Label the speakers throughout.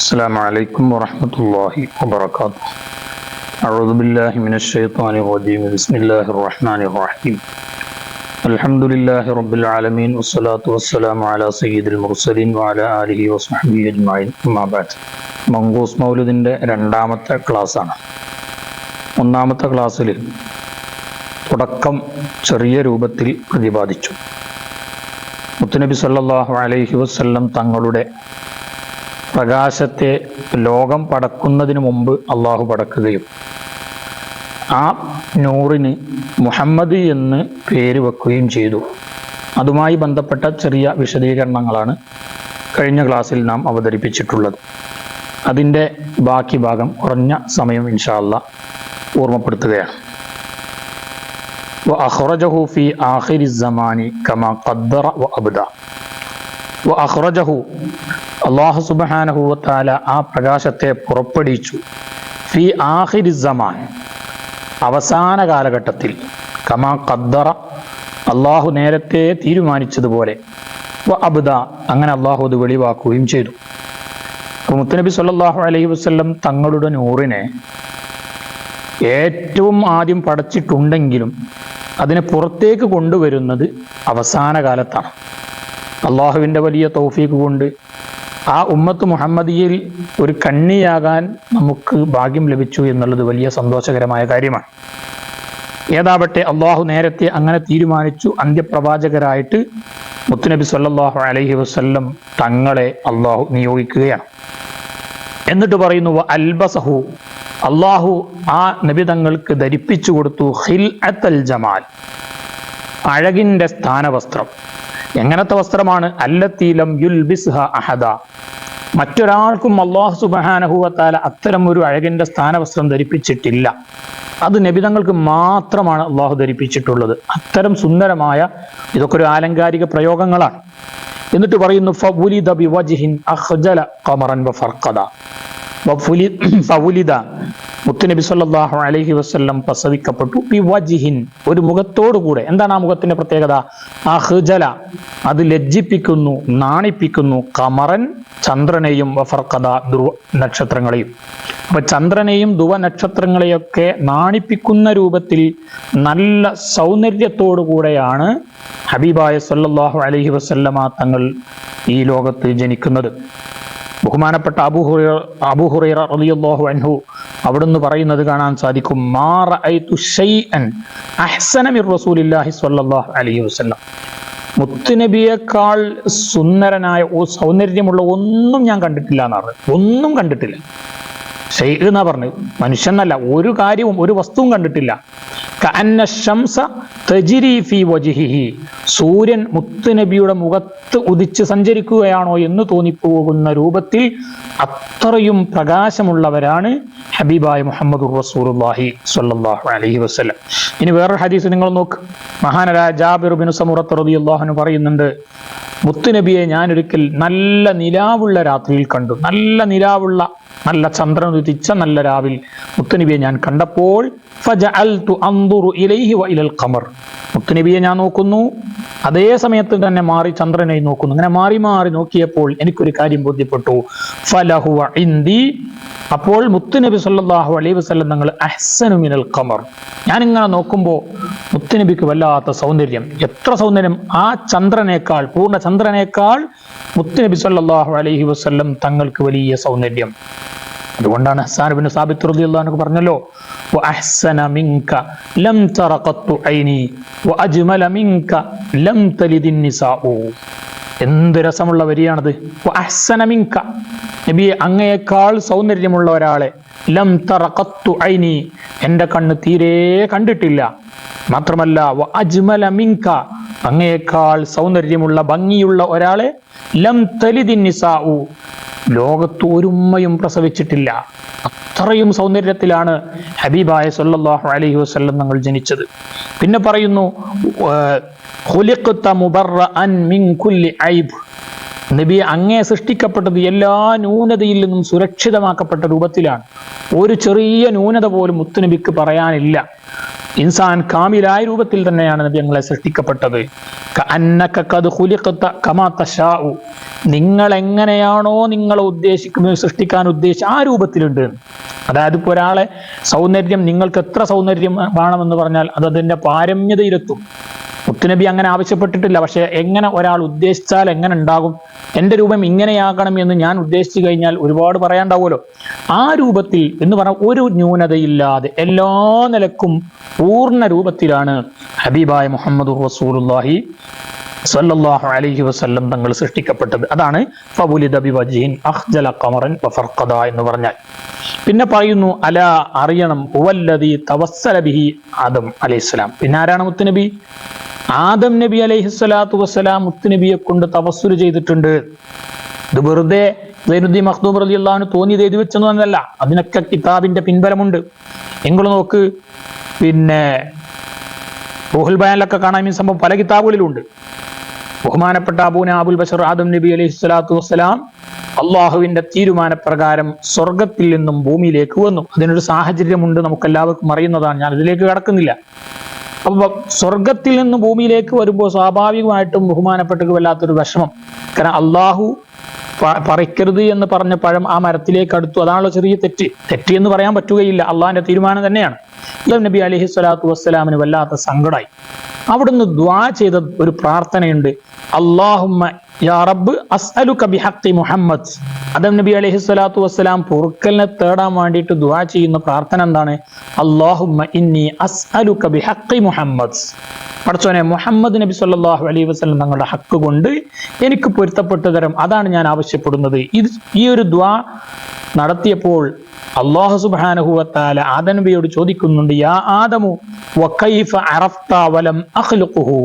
Speaker 1: السلام عليكم ورحمة الله وبركاته أعوذ بالله من الشيطان الرجيم بسم الله الرحمن الرحيم الحمد لله رب العالمين والصلاة والسلام على سيد المرسلين وعلى آله وصحبه أجمعين أما بعد മങ്കൂസ് മൗലുദിൻ്റെ രണ്ടാമത്തെ ക്ലാസ്സാണ് ഒന്നാമത്തെ ക്ലാസ്സിൽ തുടക്കം ചെറിയ രൂപത്തിൽ പ്രതിപാദിച്ചു മുത്തുനബി സല്ലല്ലാഹു അലൈഹി വസല്ലം തങ്ങളുടെ പ്രകാശത്തെ ലോകം പടക്കുന്നതിന് മുമ്പ് അള്ളാഹു പടക്കുകയും ആ നൂറിന് മുഹമ്മദ് എന്ന് പേര് വെക്കുകയും ചെയ്തു അതുമായി ബന്ധപ്പെട്ട ചെറിയ വിശദീകരണങ്ങളാണ് കഴിഞ്ഞ ക്ലാസ്സിൽ നാം അവതരിപ്പിച്ചിട്ടുള്ളത് അതിൻ്റെ ബാക്കി ഭാഗം കുറഞ്ഞ സമയം ഇൻഷാല്ല ഓർമ്മപ്പെടുത്തുകയാണ് وأخرجه في آخر الزمان كما قدر وأبدى അഹ്റജഹു അള്ളാഹു സുബാനഹുല ആ പ്രകാശത്തെ പുറപ്പെടുവിച്ചു. ഫി ആഹിരിസമാൻ അവസാന കാലഘട്ടത്തിൽ കമാ ഖദ്ദറ അള്ളാഹു നേരത്തെ തീരുമാനിച്ചതുപോലെ അബുദ അങ്ങനെ അള്ളാഹു അത് വെളിവാക്കുകയും ചെയ്തു. മുത്തനബി സല്ലാഹു അലൈഹി വസ്ല്ലം തങ്ങളുടെ നൂറിനെ ഏറ്റവും ആദ്യം പടച്ചിട്ടുണ്ടെങ്കിലും അതിനെ പുറത്തേക്ക് കൊണ്ടുവരുന്നത് അവസാന കാലത്താണ്. അള്ളാഹുവിന്റെ വലിയ തൗഫീക്ക് കൊണ്ട് ആ ഉമ്മത്ത് മുഹമ്മദിയിൽ ഒരു കണ്ണിയാകാൻ നമുക്ക് ഭാഗ്യം ലഭിച്ചു എന്നുള്ളത് വലിയ സന്തോഷകരമായ കാര്യമാണ്. ഏതാവട്ടെ അള്ളാഹു നേരത്തെ അങ്ങനെ തീരുമാനിച്ചു. അന്ത്യപ്രവാചകരായിട്ട് മുത്തുനബി സല്ലാഹു അലൈഹി വസ്ല്ലം തങ്ങളെ അള്ളാഹു നിയോഗിക്കുകയാണ്. എന്നിട്ട് പറയുന്നു അൽബസഹു. അള്ളാഹു ആ നബി തങ്ങൾക്ക് ധരിപ്പിച്ചു കൊടുത്തു ഹിൽ അത്തൽ ജമാൽ അഴകിന്റെ സ്ഥാനവസ്ത്രം. എങ്ങനത്തെ വസ്ത്രമാണ്? അല്ലത്തീലം യുൽ ബിസ്ഹ അഹദ. മറ്റൊരാൾക്കും അള്ളാഹു സുബഹാനഹുവത്താല അത്തരം ഒരു അഴകിന്റെ സ്ഥാനവസ്ത്രം ധരിപ്പിച്ചിട്ടില്ല. അത് നബിതങ്ങൾക്ക് മാത്രമാണ് അള്ളാഹു ധരിപ്പിച്ചിട്ടുള്ളത്. അത്തരം സുന്ദരമായ ഇതൊക്കെ ഒരു ആലങ്കാരിക പ്രയോഗങ്ങളാണ്. എന്നിട്ട് പറയുന്നു ഫവുലിദ ബിവജിഹിൻ അഹ്ജല ഖമറൻ മുത്തുനബി സല്ലല്ലാഹു അലഹി വസ്ല്ലം പ്രസവിക്കപ്പെട്ടു. ബിവജ്ഹിൻ ഒരു മുഖത്തോടുകൂടെ എന്താണ് ആ മുഖത്തിന്റെ പ്രത്യേകത? അഹ്ജല അത് ലജ്ജിപ്പിക്കുന്നു നാണിപ്പിക്കുന്നു കമറൻ ചന്ദ്രനെയും വഫർക്കഥ ധ്രുവ നക്ഷത്രങ്ങളെയും. അപ്പൊ ചന്ദ്രനെയും ധ്രുവ നക്ഷത്രങ്ങളെയൊക്കെ നാണിപ്പിക്കുന്ന രൂപത്തിൽ നല്ല സൗന്ദര്യത്തോടു കൂടെയാണ് ഹബീബായ സല്ലല്ലാഹു അലഹി വസല്ലമ തങ്ങൾ ഈ ലോകത്ത് ജനിക്കുന്നത്. ബഹുമാനപ്പെട്ട അബൂഹുറ അബൂഹുറൈറ റളിയല്ലാഹു അൻഹു അവിടുന്ന് പറയുന്നത് കാണാൻ സാധിക്കും മുത്തുനബിയേക്കാൾ സുന്ദരനായ സൗന്ദര്യമുള്ള ഒന്നും ഞാൻ കണ്ടിട്ടില്ല എന്നാണ് ഒന്നും കണ്ടിട്ടില്ല. ഷെയ്ഖ് എന്നാ പറഞ്ഞു മനുഷ്യനല്ല ഒരു കാര്യവും ഒരു വസ്തുവും കണ്ടിട്ടില്ല. ശംസ സൂര്യൻ മുത്തുനബിയുടെ മുഖത്ത് ഉദിച്ച് സഞ്ചരിക്കുകയാണോ എന്ന് തോന്നിപ്പോകുന്ന രൂപത്തിൽ അത്രയും പ്രകാശമുള്ളവരാണ് ഹബീബായ് മുഹമ്മദ് റസൂലുള്ളാഹി സ്വല്ലല്ലാഹു അലൈഹി വസല്ലം. ഇനി വേറൊരു ഹദീസ് നിങ്ങൾ നോക്ക്. മഹാനരായ ജാബിർ ബിൻ സമുറത്ത് റളിയല്ലാഹു അൻഹു പറയുന്നുണ്ട് മുത്തുനബിയെ ഞാനൊരിക്കൽ നല്ല നിലാവുള്ള രാത്രിയിൽ കണ്ടു. നല്ല നിലാവുള്ള നല്ല ചന്ദ്രൻ ഉദിച്ച നല്ല രാവിൽ മുത്തുനബിയെ ഞാൻ കണ്ടപ്പോൾ മുത്തുനബിയെ ഞാൻ നോക്കുന്നു. അതേ സമയത്ത് തന്നെ മാറി ചന്ദ്രനെ നോക്കുന്നു. അങ്ങനെ മാറി മാറി നോക്കിയപ്പോൾ എനിക്കൊരു കാര്യം ബോധ്യപ്പെട്ടു. ഫലഹുവ ഇന്ദി അപ്പോൾ മുത്തുനബി സല്ലല്ലാഹു അലൈഹി വസ്ലം നിങ്ങൾ അഹ്സനു മിനൽ ഖമർ. ഞാൻ ഇങ്ങനെ നോക്കുമ്പോൾ മുത്തുനബിക്ക് വല്ലാത്ത സൗന്ദര്യം. എത്ര സൗന്ദര്യം? ആ ചന്ദ്രനേക്കാൾ പൂർണ ചന്ദ്രനേക്കാൾ മുത്തുനബി സല്ലാഹു അലൈഹി വസ്ല്ലം തങ്ങൾക്ക് വലിയ സൗന്ദര്യം. അതുകൊണ്ടാണ് ഹസാൻ ബിൻ സാബിത്ത് റളിയല്ലാഹു പറഞ്ഞല്ലോ ലം തറഖത്തു ഐനി ലം എന്ത് രസമുള്ള വരിയാണത്. അങ്ങയെക്കാൾ നബി സൗന്ദര്യമുള്ള ഒരാളെ ലം തറഖത്തു ഐനി എന്റെ കണ്ണ് തീരെ കണ്ടിട്ടില്ല. മാത്രമല്ല അങ്ങയേക്കാൾ സൗന്ദര്യമുള്ള ഭംഗിയുള്ള ഒരാളെ ലം തലിതി നിസാവു ലോകത്ത് ഒരുമ്മയും പ്രസവിച്ചിട്ടില്ല. അത്രയും സൗന്ദര്യത്തിലാണ് ഹബീബായ സല്ലല്ലാഹു അലഹി വസ്ല്ലം തങ്ങൾ ജനിച്ചത്. പിന്നെ പറയുന്നു നബി അങ്ങേ സൃഷ്ടിക്കപ്പെട്ടത് എല്ലാ ന്യൂനതയിൽ നിന്നും സുരക്ഷിതമാക്കപ്പെട്ട രൂപത്തിലാണ്. ഒരു ചെറിയ ന്യൂനത പോലും മുത്തുനബിക്ക് പറയാനില്ല. ഇൻസാൻ കാമിലായ രൂപത്തിൽ തന്നെയാണ് നബി സൃഷ്ടിക്കപ്പെട്ടത്. നിങ്ങൾ എങ്ങനെയാണോ നിങ്ങൾ ഉദ്ദേശിക്കുന്നത് സൃഷ്ടിക്കാൻ ഉദ്ദേശിച്ച ആ രൂപത്തിലുണ്ട്. അതായത് ഇപ്പോൾ ഒരാളെ സൗന്ദര്യം നിങ്ങൾക്ക് എത്ര സൗന്ദര്യം വേണമെന്ന് പറഞ്ഞാൽ അത് അതിന്റെ പാരമ്യതയിലെത്തും. മുത്തുനബി അങ്ങനെ ആവശ്യപ്പെട്ടിട്ടില്ല. പക്ഷെ എങ്ങനെ ഒരാൾ ഉദ്ദേശിച്ചാൽ എങ്ങനെ ഉണ്ടാകും? എന്റെ രൂപം ഇങ്ങനെയാകണം എന്ന് ഞാൻ ഉദ്ദേശിച്ചു കഴിഞ്ഞാൽ ഒരുപാട് പറയാണ്ടാവുമല്ലോ ആ രൂപത്തിൽ എന്ന് പറഞ്ഞ ഒരു ന്യൂനതയില്ലാതെ എല്ലാ നിലക്കും പൂർണ രൂപത്തിലാണ് ഹബീബായ മുഹമ്മദ് റസൂലുള്ളാഹി സല്ലല്ലാഹു അലൈഹി വസല്ലം തങ്ങൾ സൃഷ്ടിക്കപ്പെട്ടത്. അതാണ് ഫബുലിദ ബിവജ്ഹിൻ അഖ്ജല ഖമറൻ വഫർഖദ എന്ന് പറഞ്ഞാൽ. പിന്നെ പറയുന്നു അല അറിയണം ഹുവല്ലദി തവസ്സല ബിഹി ആദം അലൈഹിസ്സലാം. പിന്നെ ആരാണ് മുത്തുനബി? ആദം നബി അലൈഹി സ്വലാത്തു വസ്സലാം മുത്തുനബിയെ കൊണ്ട് തവസ്സുൽ ചെയ്തിട്ടുണ്ട്. ഇത് വെറുതെ സൈനുദ്ദീൻ മഖ്ദൂം റളിയല്ലാഹു തോന്നിയത് എഴുതി വെച്ചൊന്നുമല്ല അതിനൊക്കെ കിതാബിന്റെ പിൻബലമുണ്ട്. നിങ്ങൾ നോക്ക് പിന്നെ റൂഹുൽ ബയാനിലൊക്കെ കാണാൻ ഈ സംഭവം പല കിതാബുകളിലുണ്ട്. ബഹുമാനപ്പെട്ട അബൂന അബുൽ ബഷർ ആദം നബി അലൈഹി സ്വലാത്തു വസ്സലാം അള്ളാഹുവിന്റെ തീരുമാനപ്രകാരം സ്വർഗത്തിൽ നിന്നും ഭൂമിയിലേക്ക് വന്നു. അതിനൊരു സാഹചര്യമുണ്ട് നമുക്ക് എല്ലാവർക്കും അറിയുന്നതാണ്. ഞാൻ ഇതിലേക്ക് കടക്കുന്നില്ല. അപ്പൊ സ്വർഗത്തിൽ നിന്ന് ഭൂമിയിലേക്ക് വരുമ്പോൾ സ്വാഭാവികമായിട്ടും ബഹുമാനപ്പെട്ടക്ക് വല്ലാത്തൊരു വിഷമം. കാരണം അള്ളാഹു പറിക്കരുത് എന്ന് പറഞ്ഞ പഴം ആ മരത്തിലേക്ക് അടുത്തു. അതാണല്ലോ ചെറിയ തെറ്റ്. തെറ്റ് എന്ന് പറയാൻ പറ്റുകയില്ല. അള്ളാഹിന്റെ തീരുമാനം തന്നെയാണ്. നബി അലൈഹി സ്വലാത്തു വസ്സലാമിന് വല്ലാത്ത സങ്കടമായി അവിടുന്ന് ദ്വാ ചെയ്ത ഒരു പ്രാർത്ഥനയുണ്ട്. അള്ളാഹുമ്മ യാ റബ്ബ് അസ്അലുക ബിഹഖി മുഹമ്മദ്. അദം നബി അലൈഹി സ്വലാത്തു വസ്സലാം പൊറുക്കലിനെ തേടാൻ വേണ്ടിയിട്ട് ദ്വാ ചെയ്യുന്ന പ്രാർത്ഥന എന്താണ്? അള്ളാഹുമ്മ ഇന്നി അസ്അലുക ബിഹഖി മുഹമ്മദ്. പഠിച്ചോനെ മുഹമ്മദ് നബി സല്ലല്ലാഹു അലൈഹി വസല്ലം തങ്ങളുടെ ഹക്ക് കൊണ്ട് എനിക്ക് പൊരുത്തപ്പെട്ട തരം അതാണ് ഞാൻ ആവശ്യപ്പെടുന്നത്. ഇത് ഈ ഒരു ദ്വാ നടത്തിയപ്പോൾ അള്ളാഹു സുബ്ഹാനഹു ആദനബിയോട് ആദം നബിയോട് ചോദിക്കുന്നുണ്ട് യാ ആദമു വകൈഫ അറഫ്താവലം അഖ്ലുഖുഹു?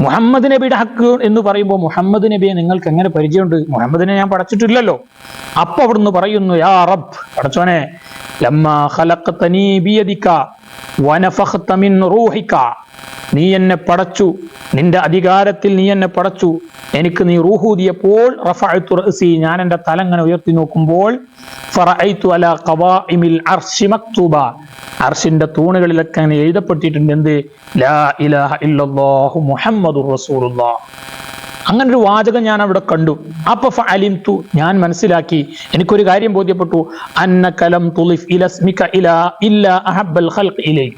Speaker 1: മുഹമ്മദ് നബിയുടെ ഹക്ക് എന്ന് പറയുമ്പോൾ മുഹമ്മദ് നബിയെ നിങ്ങൾക്ക് എങ്ങനെ പരിചയമുണ്ട്? മുഹമ്മദിനെ ഞാൻ പഠിച്ചിട്ടില്ലല്ലോ. അപ്പൊ അവിടുന്ന് പറയുന്നു യാ റബ് പടച്ചോനെ ലമ്മാ ഖലഖതനീ ബിയദിക വനഫഖത മിൻ റൂഹിക. നീ എന്നെ പടച്ചു. നിന്റെ അധികാരത്തിൽ നീ എന്നെ പടച്ചു. എനിക്ക് നീ റൂഹൂതിയപ്പോൾ ഞാൻ എന്റെ തലങ്ങനെ ഉയർത്തി നോക്കുമ്പോൾ അലാ അർഷിന്റെ തൂണുകളിലൊക്കെ അങ്ങനെ എഴുതപ്പെട്ടിട്ടുണ്ട് എന്ത്? ലാ ഇലാഹ റസൂലുള്ള. അങ്ങനെ ഒരു വാചകം ഞാൻ അവിടെ കണ്ടു. അപ്പൊ അലിംതു ഞാൻ മനസ്സിലാക്കി. എനിക്കൊരു കാര്യം ബോധ്യപ്പെട്ടു. അന്ന കലം തുലിഫ് ഇലസ്മിക ഇല ഇല്ല ഇലൈക്.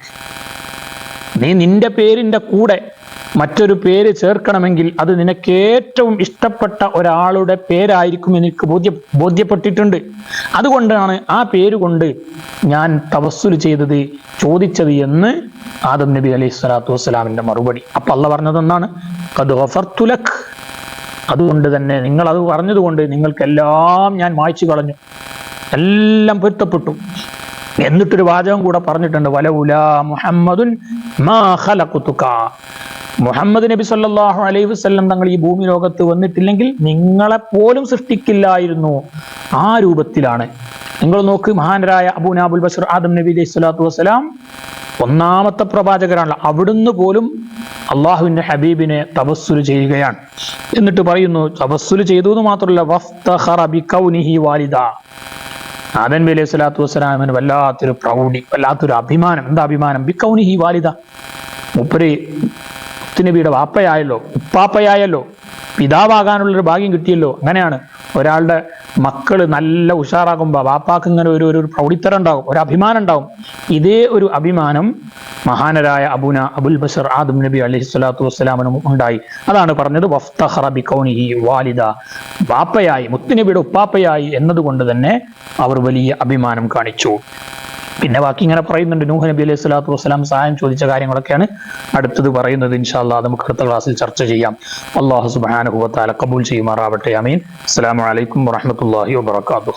Speaker 1: നീ നിന്റെ പേരിന്റെ കൂടെ മറ്റൊരു പേര് ചേർക്കണമെങ്കിൽ അത് നിനക്ക് ഏറ്റവും ഇഷ്ടപ്പെട്ട ഒരാളുടെ പേരായിരിക്കും എനിക്ക് ബോധ്യ ബോധ്യപ്പെട്ടിട്ടുണ്ട്. അതുകൊണ്ടാണ് ആ പേര് കൊണ്ട് ഞാൻ തവസ്സുൽ ചെയ്തത് ചോദിച്ചത് എന്ന് ആദം നബി അലൈഹി സ്വലാത്തു വസ്സലാമിന്റെ മറുപടി. അപ്പൊ അല്ല പറഞ്ഞത് എന്താണ് ഗഫർതു ലക്." അതുകൊണ്ട് തന്നെ നിങ്ങൾ അത് പറഞ്ഞതുകൊണ്ട് നിങ്ങൾക്കെല്ലാം ഞാൻ മായ്ച്ചു കളഞ്ഞു. എല്ലാം പൊരുത്തപ്പെട്ടു. എന്നിട്ടൊരു വാചകം കൂടെ പറഞ്ഞിട്ടുണ്ട്. വലവുല മുഹമ്മദുൻ മുഹമ്മദ് നബി സല്ലാഹു അലൈഹി വസല്ലം തങ്ങൾ ഈ ഭൂമി ലോകത്ത് വന്നിട്ടില്ലെങ്കിൽ നിങ്ങളെ പോലും സൃഷ്ടിക്കില്ലായിരുന്നു. ആ രൂപത്തിലാണ്. നിങ്ങൾ നോക്ക് മഹാനരായ അബുനാബുൽ ബഷർ ആദം നബി അലൈഹി സ്വലാത്തു വസ്സലാം ഒന്നാമത്തെ പ്രവാചകരാണല്ലോ അവിടുന്ന് പോലും അള്ളാഹുവിന്റെ ഹബീബിനെ തപസ്സുൽ ചെയ്യുകയാണ്. എന്നിട്ട് പറയുന്നു തപസ്സുൽ ചെയ്തു എന്ന് മാത്രമല്ല വഫ്തഖറ ബികൗനിഹി വാലിദ. ആദൻ ബി അലൈഹി സ്വലാത്തു വസ്സലാമിന് വല്ലാത്തൊരു പ്രൗഢി വല്ലാത്തൊരു അഭിമാനം. എന്താ അഭിമാനം? ബിക്കൗനിഹി വാലിദ. മുപ്പര് മുത്തുനബിയുടെ വാപ്പയായല്ലോ ഉപ്പാപ്പയായല്ലോ. പിതാവാകാനുള്ളൊരു ഭാഗ്യം കിട്ടിയല്ലോ. അങ്ങനെയാണ്. ഒരാളുടെ മക്കൾ നല്ല ഉഷാറാകുമ്പോൾ വാപ്പാക്ക് ഇങ്ങനെ ഒരു ഒരു പ്രൗഢിത്തരം ഉണ്ടാകും ഒരു അഭിമാനം ഉണ്ടാകും. ഇതേ ഒരു അഭിമാനം മഹാനരായ അബുന അബുൽ ബഷർ ആദം നബി അലൈഹി സ്വലാത്തു വസ്സലാമിനും ഉണ്ടായി. അതാണ് പറഞ്ഞത് വഫ്തഹറബി ബികൗനിഹി വാലിദ. വാപ്പയായി മുത്തുനബിയുടെ ഉപ്പാപ്പയായി എന്നതുകൊണ്ട് തന്നെ അവർ വലിയ അഭിമാനം കാണിച്ചു. പിന്നെ ബാക്കി ഇങ്ങനെ പറയുന്നുണ്ട്. നൂഹ് നബി അലൈഹി സ്വലാത്തു വസ്സലാം സഹായം ചോദിച്ച കാര്യങ്ങളൊക്കെയാണ് അടുത്തത് പറയുന്നത്. ഇൻഷാല്ലാ നമുക്ക് അടുത്ത ക്ലാസ്സിൽ ചർച്ച ചെയ്യാം. അള്ളാഹു സുബാനുഭവത്താല കബൂൽ ചെയ്യുമാറാവട്ടെ. അമീൻ അസ്സലാമു അലൈക്കും വറഹമത്തല്ലാഹി വബർക്കാത്തു